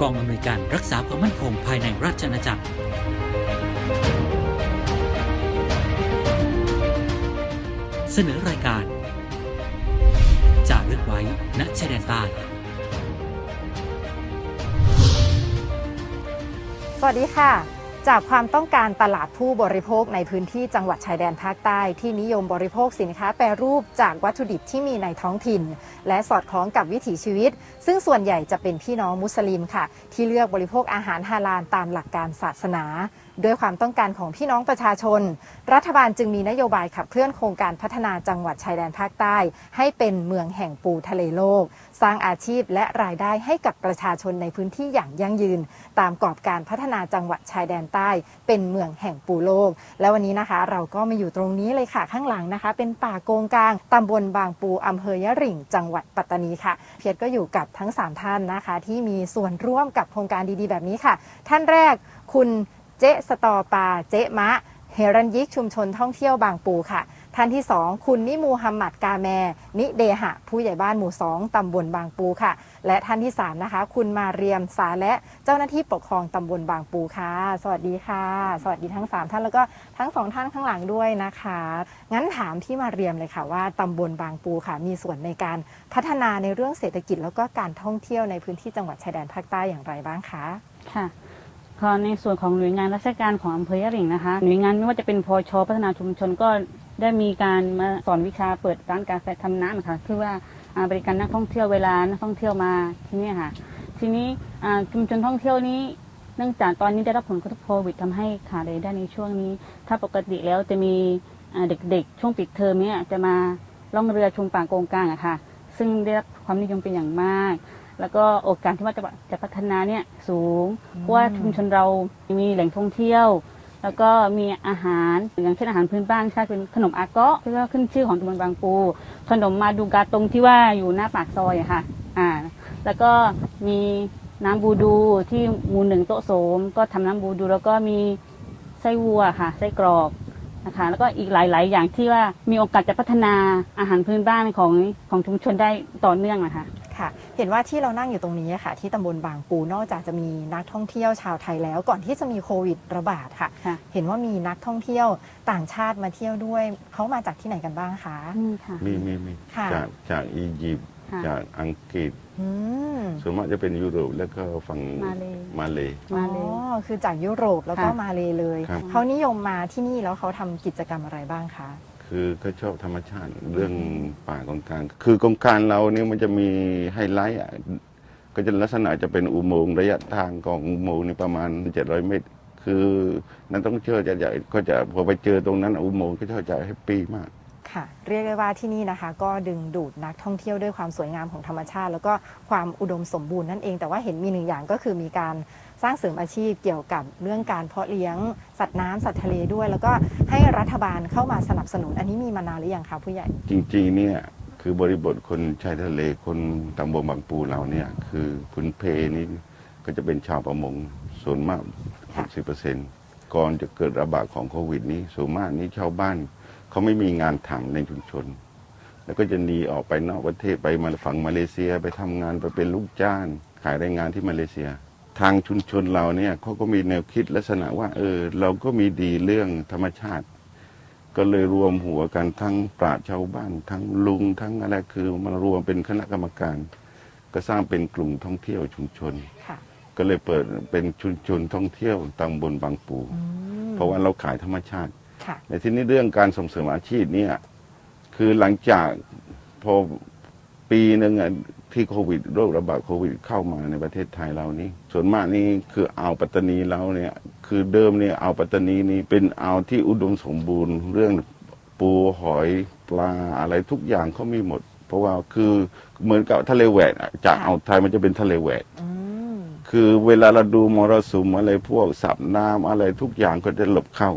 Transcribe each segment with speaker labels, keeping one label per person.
Speaker 1: กองอำนวยการรักษาความมั่นคงภายในราชอาณาจักร เสนอรายการจารึกไว้ณชายแดนใต้
Speaker 2: สวัสดีค่ะ จากความต้องการตลาดผู้บริโภคในพื้นที่จังหวัดชายแดนภาคใต้ ที่นิยมบริโภคสินค้าแปรรูปจากวัตถุดิบที่มีในท้องถิ่น และสอดคล้องกับวิถีชีวิต ซึ่งส่วนใหญ่จะเป็นพี่น้องมุสลิมค่ะ ที่เลือกบริโภคอาหารฮาลาลตามหลักการศาสนา ด้วยความต้องการของพี่น้องประชาชน รัฐบาลจึงมีนโยบายขับเคลื่อนโครงการพัฒนาจังหวัดชายแดนภาคใต้ ให้เป็นเมืองแห่งปูทะเลโลก สร้างอาชีพและรายได้ให้กับประชาชนในพื้นที่อย่างยั่งยืน ตามกรอบการพัฒนาจังหวัดชายแดนใต้ เป็นเมืองแห่งปูโลก และวันนี้นะคะ เราก็มาอยู่ตรงนี้เลยค่ะข้างหลังนะคะ เป็นป่าโกงกลางตำบลบางปูอำเภอยะหริ่ง จังหวัดปัตตานีค่ะ เพียรก็อยู่กับทั้งสามท่านนะคะ ที่มีส่วนร่วมกับโครงการดีๆ แบบนี้ค่ะ ท่านแรกคุณ เจ๊สตอปา เจ๊มะ เฮรันยิกชุมชนท่องเที่ยวบางปูค่ะ ท่านที่ 2 คุณนิมูฮัมหมัดกาแม นิเดหะ ผู้ใหญ่บ้านหมู่ 2 ตำบลบางปูค่ะ และท่านที่ 3 นะคะ คุณมาเรียมสาและเจ้าหน้าที่ปกครองตำบลบางปูค่ะ สวัสดีค่ะ สวัสดีทั้ง 3 ท่านแล้วก็ทั้งสองท่านข้างหลังด้วยนะคะ งั้นถามพี่มาเรียมเลยค่ะว่าตำบลบางปูค่ะ มีส่วนในการพัฒนาในเรื่องเศรษฐกิจแล้วก็การท่องเที่ยวในพื้นที่จังหวัดชายแดนภาคใต้อย่างไรบ้างคะ
Speaker 3: ค่ะ พอในส่วนของหน่วยงานราชการของอำเภอยะหริ่งนะคะ หน่วยงานไม่ว่าจะเป็นพอชพัฒนาชุมชนก็ได้มีการมาสอนวิชาเปิดร้านกาแฟทำน้ำค่ะคือว่าบริการนักท่องเที่ยวเวลานักท่องเที่ยวมาที่นี่ค่ะ ทีนี้ชุมชนท่องเที่ยวนี้เนื่องจากตอนนี้ได้รับผลกระทบโควิดทำให้ขาดรายได้ในช่วงนี้ ถ้าปกติแล้วจะมีเด็กๆ ช่วงปิดเทอมเนี่ยจะมาล่องเรือชมป่าโกงกลางอะค่ะ ซึ่งได้รับความนิยมเป็นอย่างมาก แล้วก็โอกาสที่ว่าจะจะพัฒนาเนี่ยสูงเพราะว่าชุมชนเรามีแหล่งท่องเที่ยว แล้วก็มีอาหารอย่างเช่นอาหารพื้นบ้านใช่เป็นขนมอาเกาะที่ว่าขึ้นชื่อของตำบลบางปู ขนมมาดูกาตรงที่ว่าอยู่หน้าปากซอยอะค่ะอ่าแล้วก็มีน้ำบูดูที่หมูหนึ่งโต๊ะโสม ก็ทำน้ำบูดู แล้วก็มีไส้วัวค่ะไส้กรอกนะคะแล้วก็อีกหลาย ๆ อย่างที่ว่ามีโอกาสจะพัฒนาอาหารพื้นบ้านของของชุมชนได้ต่อเนื่องนะคะ
Speaker 2: ค่ะ เห็นว่าที่เรานั่งอยู่ตรงนี้ค่ะ ที่ตำบลบางปูนอกจากจะมีนักท่องเที่ยวชาวไทยแล้ว ก่อนที่จะมีโควิดระบาดค่ะ
Speaker 3: ค่ะ
Speaker 2: เห็นว่ามีนักท่องเที่ยวต่างชาติมาเที่ยวด้วยเขามาจากที่ไหนกันบ้างคะ
Speaker 3: นี่ค่ะ
Speaker 4: มีมีมี
Speaker 2: ค่ะ
Speaker 4: จากจากอียิปต์
Speaker 3: ค่ะ
Speaker 4: จากอังกฤษ
Speaker 2: อืม
Speaker 4: ส่วนมากจะเป็นยุโรปแล้วก็ฝั่ง
Speaker 3: มาเล
Speaker 4: มาเล
Speaker 3: มา
Speaker 2: อ๋
Speaker 3: เลย
Speaker 2: อคือจากยุโรปแล้วก็
Speaker 3: ค่ะ
Speaker 2: มาเลยเลย
Speaker 4: ครับ
Speaker 2: เขานิยมมาที่นี่แล้วเขาทำกิจกรรมอะไรบ้างคะ
Speaker 4: คือเขาชอบธรรมชาติเรื่องป่ากองกลาง คือกองกลางเราเนี่ยมันจะมีไฮไลท์อะก็จะลักษณะจะเป็นอุโมงค์ระยะทางของอุโมงค์นี่ประมาณ 700 เมตร คือนักท่องเที่ยวจะจะก็จะพอไปเจอตรงนั้นอุโมงค์ก็ชอบใจแฮปปี้มาก
Speaker 2: ค่ะ เรียกได้ว่าที่นี่นะคะ ก็ดึงดูดนักท่องเที่ยวด้วยความสวยงามของธรรมชาติ แล้วก็ความอุดมสมบูรณ์นั่นเอง แต่ว่าเห็นมีหนึ่งอย่างก็คือมีการสร้างเสริมอาชีพเกี่ยวกับเรื่องการเพาะเลี้ยง สัตว์น้ำสัตว์ทะเลด้วย แล้วก็ให้รัฐบาลเข้ามาสนับสนุน อันนี้มีมานานหรือยังคะผู้ใหญ่
Speaker 4: จริงๆเนี่ยคือบริบทคนชายทะเลคนตำบลบางปูเราเนี่ยคือพื้นเพนี่ก็จะเป็นชาวประมงส่วนมาก 60%ก่อนจะเกิดระบาดของโควิดนี้ส่วนมากนี้ชาวบ้าน เขาไม่มีงานทำในชุมชน แล้วก็จะหนีออกไปนอกประเทศไปมาฝั่งมาเลเซียไปทำงานไปเป็นลูกจ้างขายแรงงานที่มาเลเซีย ทางชุมชนเราเนี่ยเขาก็มีแนวคิดลักษณะว่า เออ เราก็มีดีเรื่องธรรมชาติ ก็เลยรวมหัวกันทั้งปราชญ์ชาวบ้าน ทั้งลุงทั้งอะไรคือมารวมเป็นคณะกรรมการ ก็สร้างเป็นกลุ่มท่องเที่ยวชุมชน
Speaker 2: ค่ะ
Speaker 4: ก็เลยเปิดเป็นชุมชนท่องเที่ยวตำบลบางปู
Speaker 2: อืม
Speaker 4: เพราะว่าเราขายธรรมชาติ
Speaker 2: ค่ะ
Speaker 4: ในที่นี้เรื่องการส่งเสริมอาชีพเนี่ยคือหลังจากพอปีหนึ่งอะที่โควิดโรคระบาดโควิดเข้ามาในประเทศไทยเรานี่ส่วนมากนี่คืออ่าวปัตตานีเราเนี่ย คือเดิมเนี่ยอ่าวปัตตานีนี่เป็นอ่าวที่อุดมสมบูรณ์ เรื่องปูหอยปลาอะไรทุกอย่างเขามีหมด เพราะว่าคือเหมือนกับทะเลแหวกอะจากอ่าวไทยมันจะเป็นทะเลแหวก
Speaker 2: อืม
Speaker 4: คือเวลาเราดูมรสุมอะไรพวกสับน้ำอะไรทุกอย่างก็จะหลบเข้า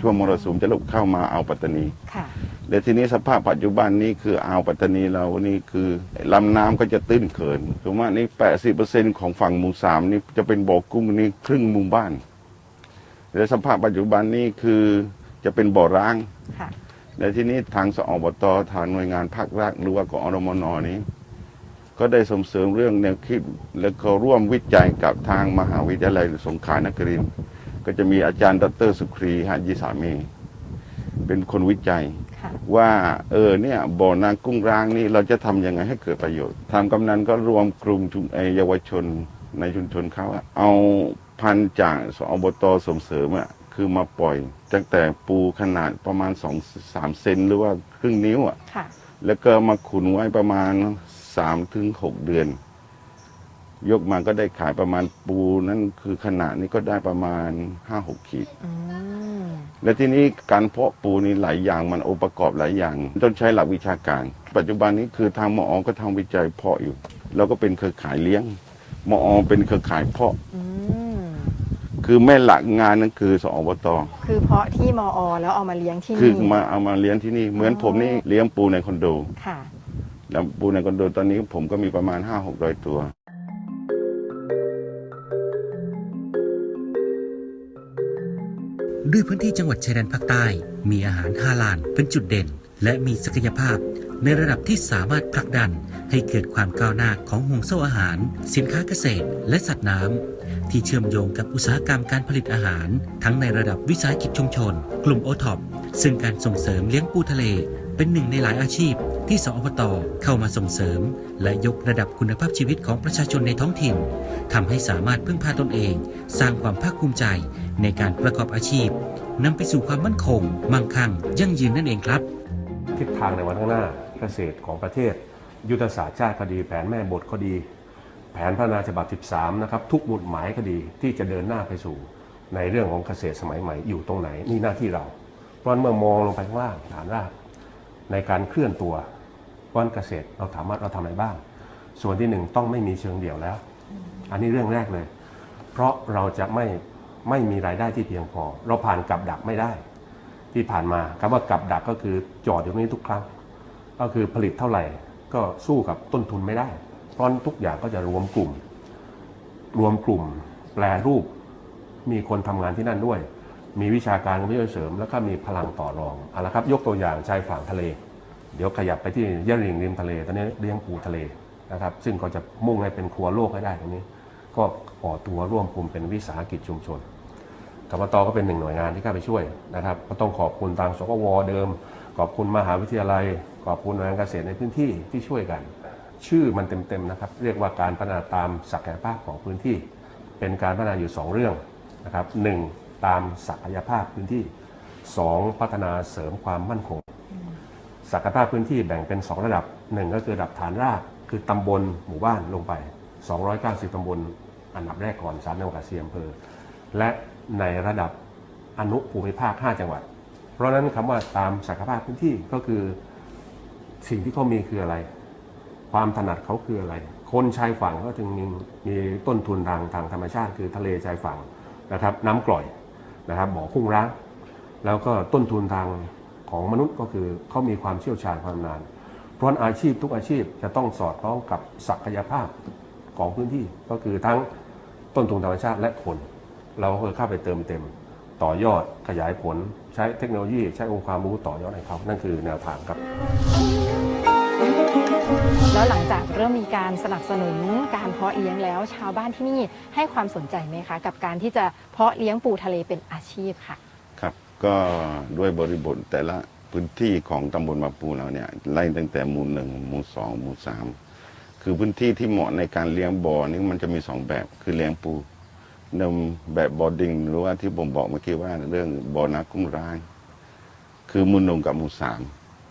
Speaker 4: ช่วงมรสุมจะหลบเข้ามาอ่าวปัตตานี
Speaker 2: ค่ะ
Speaker 4: และทีนี้สภาพปัจจุบันนี้คืออ่าวปัตตานีเรานี่คือลำน้ำก็จะตื้นเขินถือว่านี่แปดสิบเปอร์เซ็นของฝั่งหมู่สามนี่จะเป็นบ่อกุ้งนี่ครึ่งหมู่บ้าน และสภาพปัจจุบันนี้คือจะเป็นบ่อร้าง
Speaker 2: ค่ะ
Speaker 4: และทีนี้ทางสอบตทางหน่วยงานภาครัฐหรือว่ากอรมนนี้ ก็ได้ส่งเสริมเรื่องแนวคิดแล้วก็ร่วมวิจัยกับทางมหาวิทยาลัยสงขลานครินทร์ ก็จะมีอาจารย์ดรสุครีหายิสาเม เป็นคนวิจัย
Speaker 2: ค่ะ
Speaker 4: ว่าเออเนี่ยบ่อนางกุ้งร้างนี่เราจะทำยังไงให้เกิดประโยชน์ ทางกำนันก็รวมกลุ่มชุมเอ่อเยาวชนในชุมชนเขาอะเอาพันธุ์จากสอบตส่งเสริมอะคือมาปล่อยตั้งแต่ปูขนาดประมาณ2อสามเซนหรือว่าครึ่งนิ้วอะ
Speaker 2: ค่ะ
Speaker 4: แล้วก็มาขุนไว้ประมาณสามถึงหกเดือน ยกมาก็ได้ขายประมาณปูนั่นคือขนาดนี้ก็ได้ประมาณห้าหกขีด
Speaker 2: อืม
Speaker 4: และที่นี้การเพาะปูนี่หลายอย่างมันองค์ประกอบหลายอย่าง ต้องใช้หลักวิชาการ ปัจจุบันนี้คือทางมอก็ทำวิจัยเพาะอยู่เราก็เป็นเครือข่ายเลี้ยงมอเป็นเครือข่ายเพาะ
Speaker 2: อืม
Speaker 4: คือแม่หลักงานนั่นคือสอบต
Speaker 2: คือเพาะที่มอ แล้วเอามาเลี้ยงที่
Speaker 4: คือ
Speaker 2: นี่
Speaker 4: มาเอามาเลี้ยงที่นี่ เหมือนผมนี่เลี้ยงปูในคอนโด
Speaker 2: ค่ะ
Speaker 4: แล้วปูในคอนโดตอนนี้ผมก็มีประมาณห้าหกร้อยตัว
Speaker 1: ด้วยพื้นที่จังหวัดชายแดนภาคใต้ มีอาหารฮาลาลเป็นจุดเด่น และมีศักยภาพ ในระดับที่สามารถผลักดัน ให้เกิดความก้าวหน้าของห่วงโซ่อาหาร สินค้าเกษตร และสัตว์น้ำที่เชื่อมโยงกับอุตสาหกรรมการผลิตอาหาร ทั้งในระดับวิสาหกิจชุมชน กลุ่มโอท็อปซึ่งการส่งเสริมเลี้ยงปูทะเล เป็นหนึ่งในหลายอาชีพ ที่สอบตเข้ามาส่งเสริม และยกระดับคุณภาพชีวิตของประชาชนในท้องถิ่นทำให้สามารถพึ่งพาตนเอง สร้างความภาคภูมิใจในการประกอบอาชีพนำไปสู่ความมั่นคง มั่งคั่ง ยั่งยืนนั่นเองครับ
Speaker 5: ทิศทางในวันข้างหน้าเกษตรของประเทศ ยุทธศาสตร์ชาติก็ดี แผนแม่บทก็ดี แผนพัฒนาฉบับ 13 นะครับ ทุกหมุดหมายก็ดีที่จะเดินหน้าไปสู่ ในเรื่องของเกษตรสมัยใหม่อยู่ตรงไหนนี่หน้าที่เราเพราะเมื่อมองลงไปข้างล่างฐานราก ในการเคลื่อนตัววันเกษตรเราถามว่าเราทำอะไรบ้าง ส่วนที่หนึ่งต้องไม่มีเชิงเดี่ยวแล้ว อันนี้เรื่องแรกเลย เพราะเราจะไม่ไม่มีรายได้ที่เพียงพอ เราผ่านกับดักไม่ได้ ที่ผ่านมาคำว่ากับดักก็คือจอดอยู่ตรงนี้ทุกครั้ง ก็คือผลิตเท่าไหร่ก็สู้กับต้นทุนไม่ได้ เพราะฉะนั้นทุกอย่างก็จะรวมกลุ่ม รวมกลุ่ม แปลรูป มีคนทำงานที่นั่นด้วย มีวิชาการวิทยเสริม แล้วก็มีพลังต่อรองเอาละครับ ยกตัวอย่างชายฝั่งทะเล เดี๋ยวขยับไปที่ยะริงริมทะเล ตอนนี้เลี้ยงปูทะเลนะครับ ซึ่งก็จะมุ่งให้เป็นครัวโลกให้ได้ตรงนี้ ก็ก่อตัวร่วมกลุ่มเป็นวิสาหกิจชุมชนกรรมตก็เป็นหนึ่งหน่วยงานที่เข้าไปช่วยนะครับ ก็ต้องขอบคุณทางสกวเดิม ขอบคุณมหาวิทยาลัย ขอบคุณหน่วยงานเกษตรในพื้นที่ที่ช่วยกัน ชื่อมันเต็มๆนะครับ เรียกว่าการพัฒนาตามศักยภาพของพื้นที่ เป็นการพัฒนาอยู่ 2 เรื่องนะครับหนึ่ง ตามศักยภาพพื้นที่ 2 พัฒนาเสริมความมั่นคง ศักยภาพพื้นที่แบ่งเป็น 2 ระดับ 1 ก็คือระดับฐานรากคือตำบลหมู่บ้านลงไป 290 ตำบลอันดับแรกก่อนสามจังหวัดเสียอำเภอ และในระดับอนุภูมิภาค 5 จังหวัด เพราะฉะนั้นคำว่าตามศักยภาพพื้นที่ก็คือสิ่งที่เขามีคืออะไร ความถนัดเขาคืออะไร คนชายฝั่งก็จึงมีมีต้นทุนทางทางธรรมชาติ คือทะเลชายฝั่งนะครับ น้ำกร่อย นะครับบ่อกุ้งร้าง แล้วก็ต้นทุนทางของมนุษย์ก็คือเขามีความเชี่ยวชาญความนาน เพราะอาชีพทุกอาชีพจะต้องสอดคล้องกับศักยภาพของพื้นที่ก็คือทั้งต้นทุนธรรมชาติและคน เราก็เข้าไปเติมเต็ม ต่อยอดขยายผลใช้เทคโนโลยี ใช้องค์ความรู้ต่อยอดให้เขานั่นคือแนวทางครับ
Speaker 2: แล้วหลังจากเริ่มมีการสนับสนุนการเพาะเลี้ยงแล้ว ชาวบ้านที่นี่ให้ความสนใจไหมคะ กับการที่จะเพาะเลี้ยงปูทะเลเป็นอาชีพค่ะ
Speaker 4: ครับก็ด้วยบริบทแต่ละพื้นที่ของตำบลมาปูเราเนี่ยไล่ตั้งแต่หมู่หนึ่งหมู่สองหมู่สามคือพื้นที่ที่เหมาะในการเลี้ยงบ่อนี่มันจะมีสองแบบคือเลี้ยงปูนำแบบบอดิงหรือว่าที่ผมบอกเมื่อกี้ว่าเรื่องบ่อนากุ้งร้าง คือหมู่หนึ่งกับหมู่สาม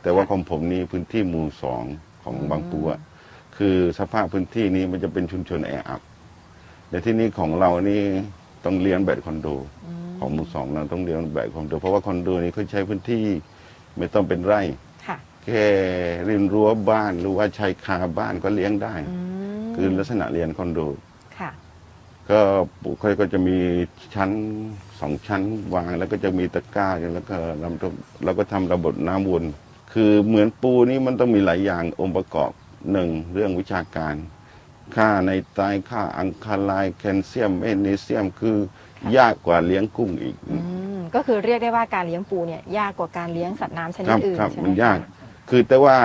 Speaker 4: แต่ว่าของผมนี่พื้นที่หมู่สอง ของบางปูอะคือสภาพพื้นที่นี้มันจะเป็นชุมชนแออัดแต่ที่นี่ของเรานี่ต้องเลี้ยงแบบคอนโด ของหมู่สองเราต้องเลี้ยงแบบคอนโด เพราะว่าคอนโดนี้เขาใช้พื้นที่ไม่ต้องเป็นไร่
Speaker 2: ค่ะ
Speaker 4: แค่ริมรั้วบ้านหรือว่าชายคาบ้านก็เลี้ยงได้
Speaker 2: อืม
Speaker 4: คือลักษณะเรียนคอนโด
Speaker 2: ค่ะ
Speaker 4: ก็ปลูกค่อยก็จะมีชั้นสองชั้นวางแล้วก็จะมีตะกร้าแล้วก็ลำต้นเราก็ทำระบบน้ำวน คือเหมือนปูนี่มันต้องมีหลายอย่างองค์ประกอบหนึ่งเรื่องวิชาการ ค่าในไตรค่าอังคาไลน์แคลเซียมแมกนีเซียมคือยากกว่าเลี้ยงกุ้งอีก
Speaker 2: อืมก็คือเรียกได้ว่าการเลี้ยงปูเนี่ยยากกว่าการเลี้ยงสัตว์น้ำชนิ
Speaker 4: ค
Speaker 2: ด
Speaker 4: รับ
Speaker 2: อื่น
Speaker 4: ครับ
Speaker 2: ใช่ไหม
Speaker 4: มันยาก
Speaker 2: คะ
Speaker 4: คือแต่ว่า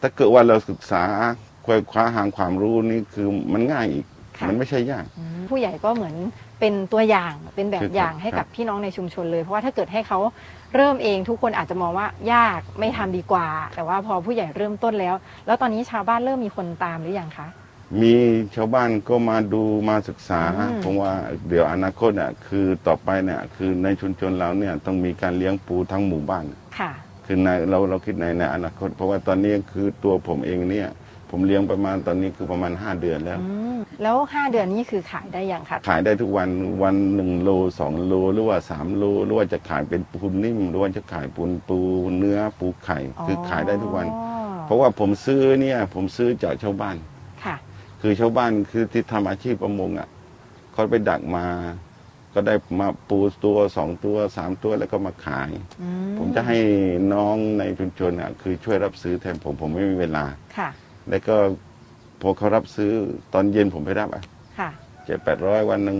Speaker 4: ถ้าเกิดว่าเราศึกษาคควายคว้าหางความรู้นี่คือมันง่ายอีก
Speaker 2: ค่ะ
Speaker 4: มันไม่ใช่ยาก
Speaker 2: อืมผู้ใหญ่ก็เหมือนเป็นตัวอย่างเป็นแบบ
Speaker 4: คือครับ
Speaker 2: อย่างให้กับพี่น้องในชุมชนเลย เพราะว่าถ้าเกิดให้เขา เริ่มเองทุกคนอาจจะมองว่ายากไม่ทำดีกว่า แต่ว่าพอผู้ใหญ่เริ่มต้นแล้ว แล้วตอนนี้ชาวบ้านเริ่มมีคนตามหรือยังคะ
Speaker 4: มีชาวบ้านก็มาดูมาศึกษา
Speaker 2: อืม
Speaker 4: ผมว่าเดี๋ยวอนาคตอะคือต่อไปเนี่ยคือในชุมชนเราเนี่ยต้องมีการเลี้ยงปูทั้งหมู่บ้าน
Speaker 2: ค่ะ
Speaker 4: คือในเราเราคิดในในอนาคต เพราะว่าตอนนี้คือตัวผมเองเนี่ย ผมเลี้ยงประมาณตอนนี้คือประมาณ 5 เดือนแล้ว
Speaker 2: อืมแล้ว 5 เดือนนี้คือขายได้ยังคะ
Speaker 4: ขายได้ทุกวันวันหนึ่งโลสองโลหรือว่าสามโลหรือว่าจะขายเป็นปูนิ่ม หรือว่าจะขายปูนปูเนื้อปูไข่ คือขายได้ทุกวัน
Speaker 2: อ๋อ
Speaker 4: เพราะว่าผมซื้อเนี่ยผมซื้อจากชาวบ้าน
Speaker 2: ค่ะ
Speaker 4: คือชาวบ้านคือที่ทำอาชีพประมงอะเขาไปดักมา ก็ได้มาปูตัวสองตัวสามตัวแล้วก็มาขาย
Speaker 2: อื
Speaker 4: ผมจะให้น้องในชุมชนอะคือช่วยรับซื้อแทนผมผมไม่มีเวลา
Speaker 2: ค่ะ
Speaker 4: แล้วก็พอเขารับซื้อตอนเย็นผมไปรับอะ
Speaker 2: ค่ะ
Speaker 4: เจ็ดแปดร้อยวันหนึ่ง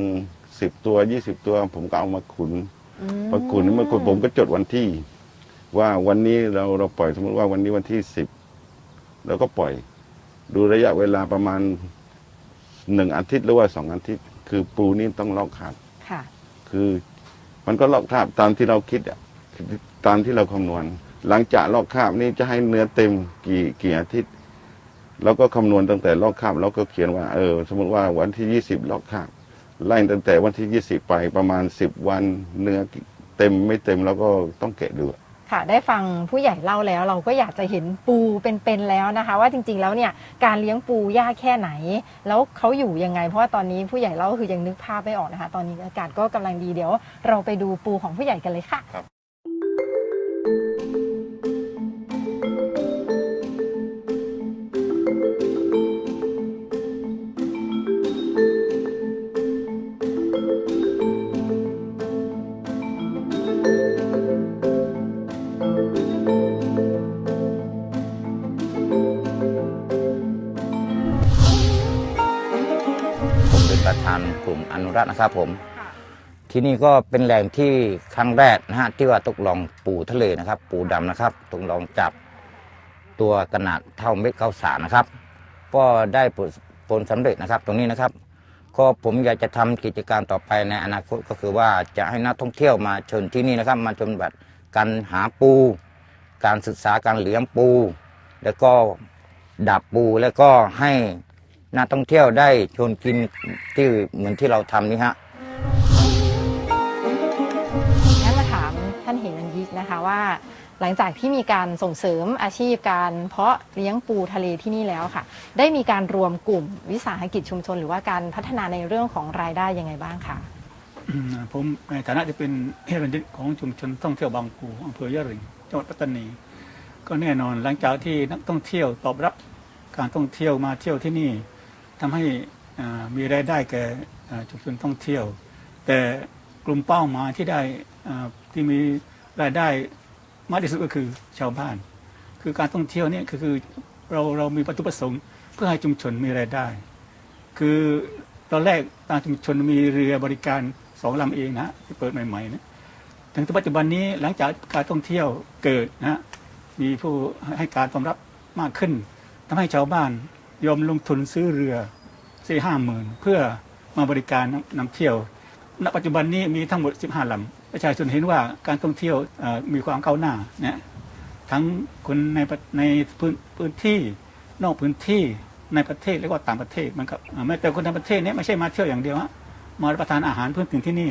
Speaker 4: สิบตัวยี่สิบตัว ผมก็เอามาขุน
Speaker 2: อื
Speaker 4: มาขุนเมื่อขุนผมก็จดวันที่ ว่าวันนี้เราเราปล่อยสมมติว่าวันนี้วันที่สิบเราก็ปล่อย ดูระยะเวลาประมาณหนึ่งอาทิตย์หรือว่าสองอาทิตย์ คือปูนี่ต้องลอกขาด
Speaker 2: ค่ะ
Speaker 4: คือมันก็ลอกคราบตามที่เราคิดอะตามที่เราคำนวณ หลังจากลอกคราบนี่จะให้เนื้อเต็มกี่กี่อาทิตย์ เราก็คำนวณตั้งแต่ลอกคราบเราก็เขียนว่าเออสมมติว่าวันที่ยี่สิบลอกคราบไล่ตั้งแต่วันที่ยี่สิบไปประมาณสิบวันเนื้อเต็มไม่เต็มเราก็ต้องแกะดู
Speaker 2: ค่ะได้ฟังผู้ใหญ่เล่าแล้วเราก็อยากจะเห็นปูเป็นๆแล้วนะคะ ว่าจริงๆแล้วเนี่ยการเลี้ยงปูยากแค่ไหน แล้วเขาอยู่ยังไง เพราะว่าตอนนี้ผู้ใหญ่เล่าคือยังนึกภาพไม่ออกนะคะ ตอนนี้อากาศก็กำลังดีเดี๋ยว เราไปดูปูของผู้ใหญ่กันเลยค่ะ
Speaker 6: อนุรักษ์นะครับผม ที่นี่ก็เป็นแหล่งที่ครั้งแรกนะฮะที่ว่าตกลองปูทะเลนะครับ ปูดำนะครับตกลองจับตัวขนาดเท่าเม็ดข้าวสารนะครับ ก็ได้ผลผลสำเร็จนะครับ ตรงนี้นะครับ ก็ผมอยากจะทำกิจการต่อไปในอนาคตก็คือว่าจะให้นักท่องเที่ยวมาชมที่นี่นะครับ มาชมแบบการหาปู การศึกษาการเลี้ยงปู แล้วก็ดับปูแล้วก็ให้ นักท่องเที่ยวได้ชวนกินที่เหมือนที่เราทำนี่ฮะ
Speaker 2: งั้นมาถามท่านเหรัญยิกนะคะว่า หลังจากที่มีการส่งเสริมอาชีพการเพาะเลี้ยงปูทะเลที่นี่แล้วค่ะ ได้มีการรวมกลุ่มวิสาหกิจชุมชน หรือว่าการพัฒนาในเรื่องของรายได้ยังไงบ้างคะ
Speaker 7: อืมผมในฐานะที่เป็นเฮรันยิกของชุมชนท่องเที่ยวบางปูอำเภอยะริงจังหวัดปัตตานีก็แน่นอนหลังจากที่นักท่องเที่ยวตอบรับการท่องเที่ยวมาเที่ยวที่นี่ ทำให้มีรายได้แก่ชุมชนท่องเที่ยว แต่กลุ่มเป้าหมายที่ได้ที่มีรายได้มากที่สุดก็คือชาวบ้าน คือการท่องเที่ยวเนี่ยคือเราเรามีวัตถุประสงค์ เพื่อให้ชุมชนมีรายได้ คือตอนแรกทางชุมชนมีเรือบริการสองลำเองนะฮะที่เปิดใหม่ๆนะถึงปัจจุบันนี้หลังจากการท่องเที่ยวเกิดนะมีผู้ให้การตอบรับมากขึ้นทำให้ชาวบ้าน ยอมลงทุนซื้อเรือสี่ห้าหมื่นเพื่อมาบริการนำเที่ยว ณ ปัจจุบันนี้มีทั้งหมด 15ลำประชาชนเห็นว่าการท่องเที่ยวเอ่อมีความก้าวหน้านะทั้งคนในประในพื้นพื้นที่นอกพื้นที่ในประเทศและก็ต่างประเทศมันครับอ่าแม้แต่คนในประเทศเนี้ไม่ใช่มาเที่ยวอย่างเดียวฮะมารับประทานอาหารพื้นถิ่นที่นี่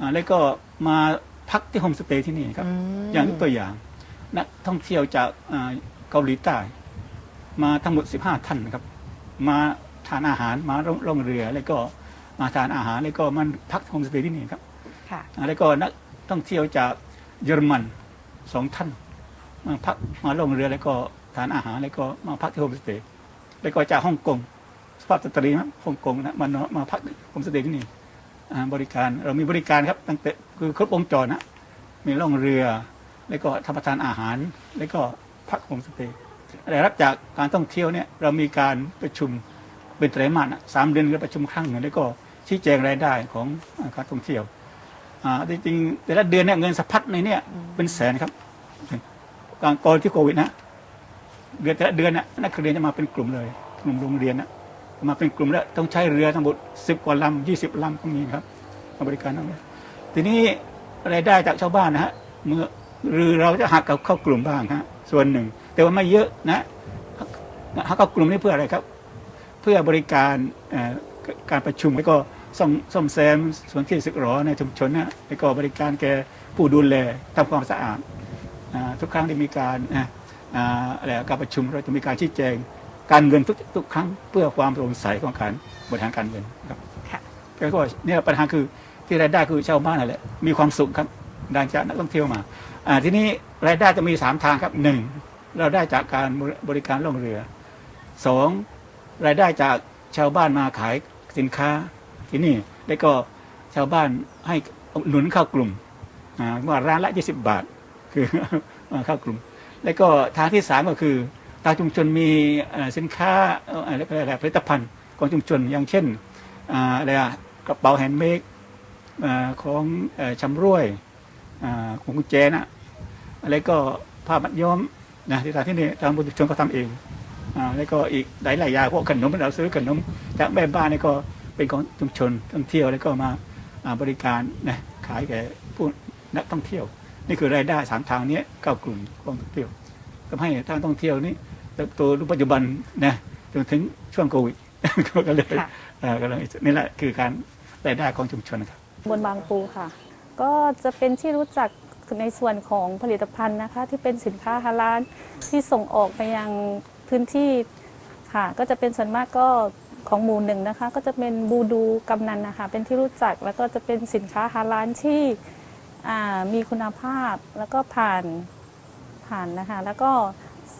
Speaker 7: อ่าแล้วก็มาพักที่โฮมสเตย์ที่นี่ครับ
Speaker 2: อืม
Speaker 7: อย่างยกตัวอย่างนักท่องเที่ยวจากอ่าเกาหลีใต้ มาทั้งหมด 15 ท่านนะครับ มาทานอาหารมาล่องเรือแล้วก็มาทานอาหารแล้วก็มันพักโฮมสเตย์ที่นี่ครับ
Speaker 2: ค่ะ
Speaker 7: อ่าแล้วก็นักท่องเที่ยวจากเยอรมันสองท่าน มาพักมาลงเรือแล้วก็ทานอาหารแล้วก็มาพักที่โฮมสเตย์แล้วก็จากฮ่องกงสภาพสตรีนะฮ่องกงนะมานอนมาพักโฮมสเตย์ที่นี่อ่าบริการเรามีบริการครับตั้งแต่คือครบวงจรนะมีล่องเรือ แล้วก็ทำประทานอาหาร แล้วก็พักโฮมสเตย์ แต่รับจากการท่องเที่ยวเนี่ยเรามีการประชุมเป็นไตรมาสนะสามเดือนก็ประชุมครั้งหนึ่งแล้วก็ชี้แจงรายได้ของอ่าการท่องเที่ยวอ่าจริงๆแต่ละเดือนเนี่ยเงินสะพัดในเนี่ยเป็นแสนครับก่อนก่อนที่โควิดนะเดือนแต่ละเดือนน่ะนักเรียนจะมาเป็นกลุ่มเลยกลุ่มโรงเรียนนะมาเป็นกลุ่มแล้วต้องใช้เรือทั้งหมดสิบกว่าลำยี่สิบลำก็มีครับมาบริการนั่นเลยทีนี้รายได้จากชาวบ้านนะฮะเมื่อหรือเราจะหักกับเข้ากลุ่มบ้างฮะส่วนหนึ่ง แต่ว่าไม่เยอะนะหักเข้ากลุ่มนี้เพื่ออะไรครับ เพื่อบริการเอ่อการประชุมแล้วก็ซ่อมซ่อมแซมส่วนที่สึกหรอในชุมชนนะแล้วก็บริการแก่ผู้ดูแลทำความสะอาดอ่าทุกครั้งที่มีการอ่าอ่าอะไรการประชุมเราจะมีการชี้แจงการเงินทุกทุกครั้งเพื่อความโปร่งใสของการบริหารการเงินครับ
Speaker 2: ค่ะ
Speaker 7: แล้วก็เนี่ยปัญหาคือที่รายได้คือชาวบ้านนั่นแหละมีความสุขครับดังจากนักท่องเที่ยวมา อ่า ทีนี้รายได้จะมีสามทางครับหนึ่ง เราได้จากการบริการล่องเรือสองรายได้จากชาวบ้านมาขายสินค้าที่นี่แล้วก็ชาวบ้านให้หนุนเข้ากลุ่มอ่าว่าร้านละ 20 บาทคือเข้ากลุ่ม แล้วก็ทางที่สามก็คือทางชุมชนมีสินค้าอะไรผลิตภัณฑ์ของชุมชนอย่างเช่นอ่าอะไรอะกระเป๋าแฮนด์เมดอ่าของเอ่อชำร่วยอ่าของกุญแจนะอะไรก็ผ้ามัดย้อม นะที่ทางที่นี่ทางชุมชนก็ทำเองอ่าแล้วก็อีกหลายหลายๆอย่างพวกขนมเราซื้อขนมจากแม่บ้านนี่ก็เป็นของชุมชนท่องเที่ยวแล้วก็มาอ่าบริการนะขายแก่ผู้นักท่องเที่ยว นี่คือรายได้สามทางเนี้ยเก้ากลุ่มของท่องเที่ยวทำให้ทางท่องเที่ยวนี้เติบโตรุ่นปัจจุบันนะจนถึงช่วงโควิดก็เลย
Speaker 2: ค่ะ
Speaker 7: เอ่อก็เลยนี่แหละคือการรายได้ของชุมชนนะครับ
Speaker 8: บนบางปูค่ะ ก็จะเป็นที่รู้จัก ในส่วนของผลิตภัณฑ์นะคะ ที่เป็นสินค้าฮาลาลที่ส่งออกไปยังพื้นที่ค่ะก็จะเป็นส่วนมากก็ของหมู่หนึ่งนะคะ ก็จะเป็นบูดูกำนันนะคะ เป็นที่รู้จักแล้วก็จะเป็นสินค้าฮาลาลที่มีคุณภาพแล้วก็ผ่านผ่านนะคะ แล้วก็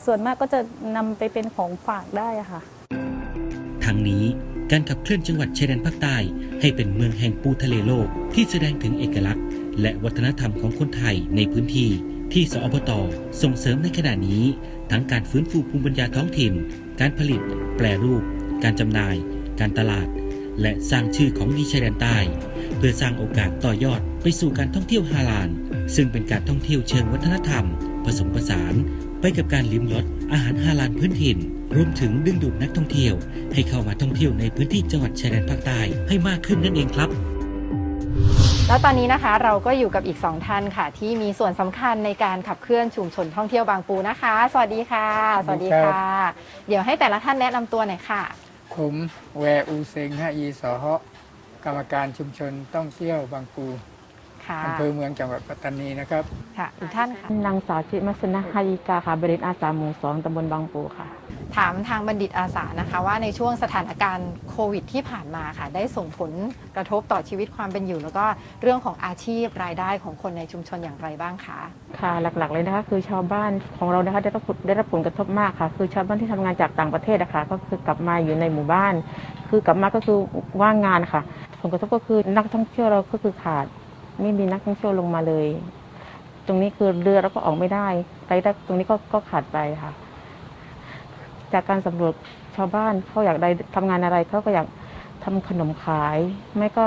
Speaker 8: ส่วนมากก็จะนำไปเป็นของฝากได้ะค่ะ
Speaker 9: ทั้งนี้การขับเคลื่อนจังหวัดชายแดนภาคใต้ ให้เป็นเมืองแห่งปูทะเลโลกที่แสดงถึงเอกลักษณ์ และวัฒนธรรมของคนไทยในพื้นที่ที่สอบตส่งเสริมในขณะนี้ ทั้งการฟื้นฟูภูมิปัญญาท้องถิ่น การผลิต แปรรูป การจำหน่าย การตลาด และสร้างชื่อของดีชายแดนใต้ เพื่อสร้างโอกาสต่อยอดไปสู่การท่องเที่ยวฮาลาลซึ่งเป็นการท่องเที่ยวเชิงวัฒนธรรม ผสมผสานไปกับการลิ้มรสอาหารฮาลาลพื้นถิ่น รวมถึงดึงดูดนักท่องเที่ยว ให้เข้ามาท่องเที่ยวในพื้นที่จังหวัดชายแดนภาคใต้ให้มากขึ้นนั่นเองครับ
Speaker 2: แล้วตอนนี้นะคะเราก็อยู่กับอีกสองท่านค่ะ ที่มีส่วนสำคัญในการขับเคลื่อนชุมชนท่องเที่ยวบางปูนะคะ สวัสดีค่ะ สวัสดีค่ะ เดี๋ยวให้แต่ละท่านแนะนำตัวหน่อยค่ะ
Speaker 10: ขุมแวอูเซงฮะยีสอฮะกรรมการชุมชนต้องเที่ยวบางปู
Speaker 2: ค่ะ
Speaker 10: อำเภอเมืองจังหวัดปัตตานีนะครับ
Speaker 2: ค่ะอีกท่านค่ะ
Speaker 1: นางสาวจิตมัสนะฮายิกาค่ะบริษัทอาสาหมู่สองตำบลบางปูค่ะ
Speaker 2: ถามทางบัณฑิตอาสานะคะว่าในช่วงสถานการณ์โควิดที่ผ่านมาค่ะ ได้ส่งผลกระทบต่อชีวิตความเป็นอยู่ แล้วก็เรื่องของอาชีพรายได้ของคนในชุมชนอย่างไรบ้างคะ
Speaker 1: ค่ะหลักๆเลยนะคะคือชาวบ้านของเรานะคะได้รับผลได้รับผลกระทบมากค่ะ คือชาวบ้านที่ทำงานจากต่างประเทศนะคะก็คือกลับมาอยู่ในหมู่บ้าน คือกลับมาก็คือว่างงานค่ะ ผลกระทบก็คือนักท่องเที่ยวเราก็คือขาด ไม่มีนักท่องเที่ยวลงมาเลย ตรงนี้คือเรือเราก็ออกไม่ได้รายได้ตรงนี้ก็ก็ขาดไปค่ะ จากการสำรวจชาวบ้านเขาอยากได้ทำงานอะไรเขาก็อยากทำขนมขาย ไม่ก็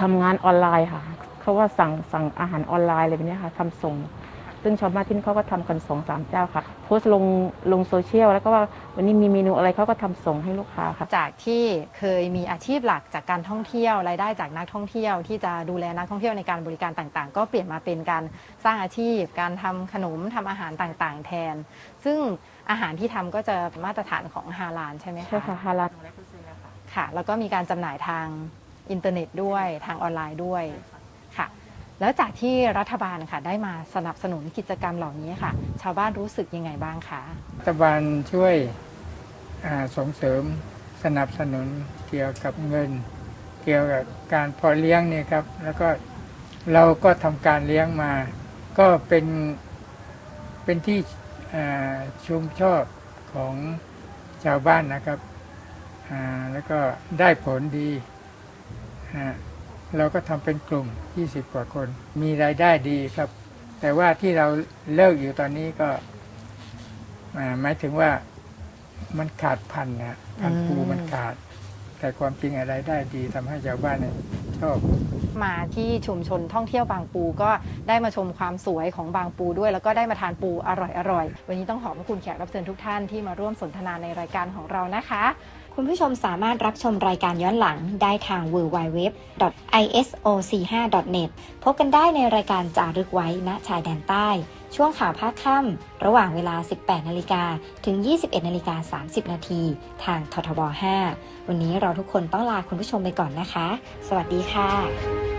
Speaker 1: ทำงานออนไลน์ค่ะเขาว่าสั่งสั่งอาหารออนไลน์อะไรแบบนี้ค่ะทำส่ง ซึ่งชาวบ้านที่นี่เขาก็ทำกันสองสามเจ้าค่ะ โพสต์ลงลงโซเชียลแล้วก็ว่าวันนี้มีเมนูอะไรเขาก็ทำส่งให้ลูกค้าค่ะ
Speaker 2: จากที่เคยมีอาชีพหลักจากการท่องเที่ยวรายได้จากนักท่องเที่ยว ที่จะดูแลนักท่องเที่ยวในการบริการต่างๆ ก็เปลี่ยนมาเป็นการสร้างอาชีพ การทำขนมทำอาหารต่างๆ แทน ซึ่ง อาหารที่ทำก็จะมาตรฐานของฮาลาลใช่ไหมคะ
Speaker 1: ใช่ค่ะฮาลาล
Speaker 2: ค่ะ แล้วก็มีการจำหน่ายทางอินเทอร์เน็ตด้วยทางออนไลน์ด้วยค่ะ แล้วจากที่รัฐบาลค่ะ ได้มาสนับสนุนกิจกรรมเหล่านี้ค่ะ ชาวบ้านรู้สึกยังไงบ้างคะ
Speaker 10: รัฐบาลช่วยอ่าส่งเสริมสนับสนุนเกี่ยวกับเงิน เกี่ยวกับการเพอเลี้ยงเนี่ยครับ แล้วก็เราก็ทำการเลี้ยงมา ก็เป็นเป็นที่อ่า ชุมชอบของชาวบ้านนะครับ แล้วก็ได้ผลดี เราก็ทำเป็นกลุ่ม 20 กว่าคน มีรายได้ดีครับ แต่ว่าที่เราเลิกอยู่ตอนนี้ก็หมายถึงว่ามันขาดพันธุ์นะพันธุ์ปูมันขาด แต่ความจริงอะไรได้ดีทำให้ชาวบ้านเนี่ยชชอบ
Speaker 2: มาที่ชุมชนท่องเที่ยวบางปูก็ได้มาชมความสวยของบางปูด้วย แล้วก็ได้มาทานปูอร่อยๆวันนี้ต้องขอบพระคุณแขกรับเชิญทุกท่านที่มาร่วมสนทนาในรายการของเรานะคะ
Speaker 11: คุณผู้ชมสามารถรับชมรายการย้อนหลังได้ทาง www.isoc5.net พบกันได้ในรายการจารึกไว้ณชายแดนใต้ ช่วงข่าวภาคค่ำระหว่างเวลา 18 นาฬิกาถึง 21 นาฬิกา 30 นาทีทางททบ 5 วันนี้เราทุกคนต้องลาคุณผู้ชมไปก่อนนะคะ สวัสดีค่ะ